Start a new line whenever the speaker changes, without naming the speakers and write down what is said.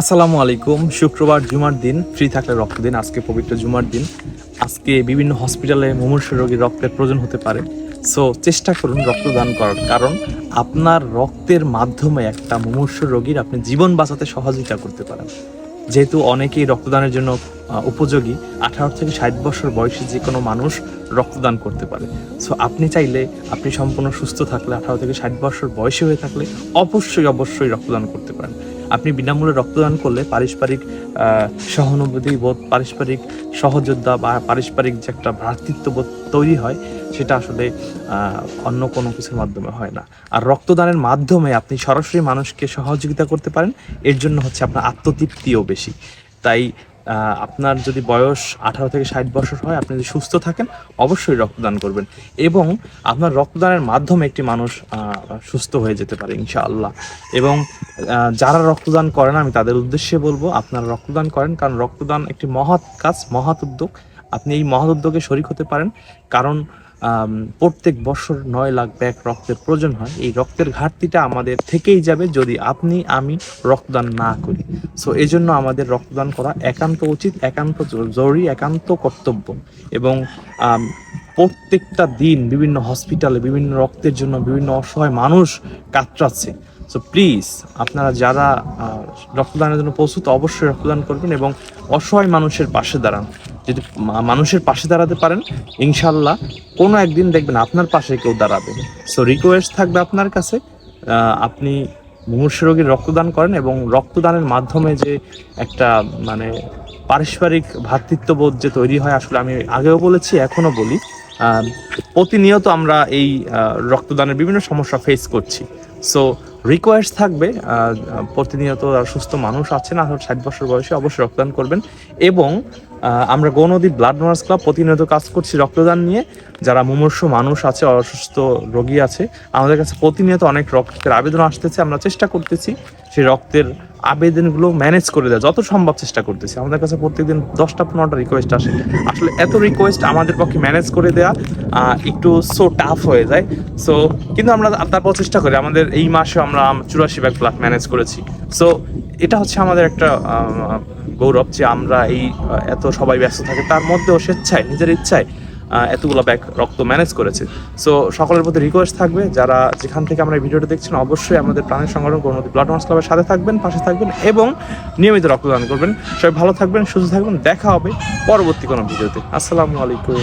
আসসালামু আলাইকুম। শুক্রবার জুমার দিন, ফ্রি থাকলে রক্ত দিন, আজকে পবিত্র জুমার দিন। আজকে বিভিন্ন হসপিটালে মুমূর্ষ রোগীর রক্তের প্রয়োজন হতে পারে। সো চেষ্টা করুন রক্তদান করার কারণ, আপনার রক্তের মাধ্যমে একটা মুমূর্ষ রোগীর আপনি জীবন বাঁচাতে সহযোগিতা করতে পারেন। যেহেতু অনেকেই রক্তদানের জন্য উপযোগী, আঠারো থেকে ষাট বছর বয়সী যে কোনো মানুষ রক্তদান করতে পারে। সো আপনি চাইলে, আপনি সম্পূর্ণ সুস্থ থাকলে, আঠারো থেকে ষাট বছর বয়সী হয়ে থাকলে অবশ্যই অবশ্যই রক্তদান করতে পারেন। আপনি বিনামূল্যে রক্তদান করলে পারস্পরিক সহানুভূতি বোধ পারস্পরিক সহযোদ্ধা বা পারস্পরিক যে একটা ভ্রাতৃত্ববোধ তৈরি হয়, সেটা আসলে অন্য কোনো কিছুর মাধ্যমে হয় না। আর রক্তদানের মাধ্যমে আপনি সরাসরি মানুষকে সহযোগিতা করতে পারেন, এর জন্য হচ্ছে আপনার আত্মতৃপ্তিও বেশি। তাই আপনার যদি বয়স আঠারো থেকে ষাট বছর হয়, আপনি যদি সুস্থ থাকেন, অবশ্যই রক্তদান করবেন। এবং আপনার রক্তদানের মাধ্যমে একটি মানুষ সুস্থ হয়ে যেতে পারে, ইনশাআল্লাহ। এবং যারা রক্তদান করেন, আমি তাদের উদ্দেশ্যে বলব, আপনারা রক্তদান করেন, কারণ রক্তদান একটি মহৎ কাজ, মহৎ উদ্যোগ। আপনি এই মহৎ উদ্যোগে শরিক হতে পারেন, কারণ প্রত্যেক বছর নয় লাখ ব্যাগ রক্তের প্রয়োজন হয়। এই রক্তের ঘাটতিটা আমাদের থেকেই যাবে যদি আপনি, আমি রক্তদান না করি। সো এই জন্য আমাদের রক্তদান করা একান্ত উচিত, একান্ত জরুরি একান্ত কর্তব্য। এবং প্রত্যেকটা দিন বিভিন্ন হসপিটালে বিভিন্ন রক্তের জন্য বিভিন্ন অসহায় মানুষ কাতরাচ্ছে। সো প্লিজ আপনারা যারা রক্তদানের জন্য প্রস্তুত, অবশ্যই রক্তদান করবেন এবং অসহায় মানুষের পাশে দাঁড়ান। যদি মানুষের পাশে দাঁড়াতে পারেন, ইনশাল্লাহ কোনো একদিন দেখবেন আপনার পাশে কেউ দাঁড়াবে। সো রিকোয়েস্ট থাকবে আপনার কাছে। আপনি মুমূর্ষ রোগীর রক্তদান করেন এবং রক্তদানের মাধ্যমে যে একটা মানে পারস্পরিক ভ্রাতৃত্ববোধ যে তৈরি হয়, আসলে আমি আগেও বলেছি, এখনও বলি। প্রতিনিয়ত আমরা এই রক্তদানের বিভিন্ন সমস্যা ফেস করছি। সো রিকোয়েস্ট থাকবে প্রতিনিয়ত সুস্থ মানুষ আছেন, আঠারো ষাট বছর বয়সে অবশ্যই রক্তদান করবেন। এবং আমরা গৌনদী ব্লাড ডোনার্স ক্লাব প্রতিনিয়ত কাজ করছি রক্তদান নিয়ে। যারা মুমূর্ষ মানুষ আছে, অসুস্থ রোগী আছে, আমাদের কাছে প্রতিনিয়ত অনেক রক্তের আবেদন আসতেছে। আমরা চেষ্টা করতেছি সেই রক্তের আবেদনগুলো ম্যানেজ করে দেওয়া, যত সম্ভব চেষ্টা করতেছি। আমাদের কাছে প্রত্যেকদিন দশটা, পনেরোটা রিকোয়েস্ট আসে। আসলে এত রিকোয়েস্ট আমাদের পক্ষে ম্যানেজ করে দেওয়া একটু সো টাফ হয়ে যায়। সো কিন্তু আমরা তারপর চেষ্টা করি। আমাদের এই মাসে আমরা চুরাশি ব্যাগ ব্লাড ম্যানেজ করেছি। সো এটা হচ্ছে আমাদের একটা গৌরব যে আমরা এই এত সবাই ব্যস্ত থাকে। তার মধ্যেও স্বেচ্ছায়, নিজের ইচ্ছায় এতগুলো ব্যাগ রক্ত ম্যানেজ করেছে। সো সকলের প্রতি রিকোয়েস্ট থাকবে, যারা যেখান থেকে আমরা ভিডিওটি দেখছেন, অবশ্যই আমাদের প্রাণের সংগঠন কোনো ব্লাড ডোনার্স ক্লাবের সাথে থাকবেন, পাশে থাকবেন, এবং নিয়মিত রক্তদান করবেন। সবাই ভালো থাকবেন, সুস্থ থাকবেন, দেখা হবে পরবর্তী কোনো ভিডিওতে। আসসালামু আলাইকুম।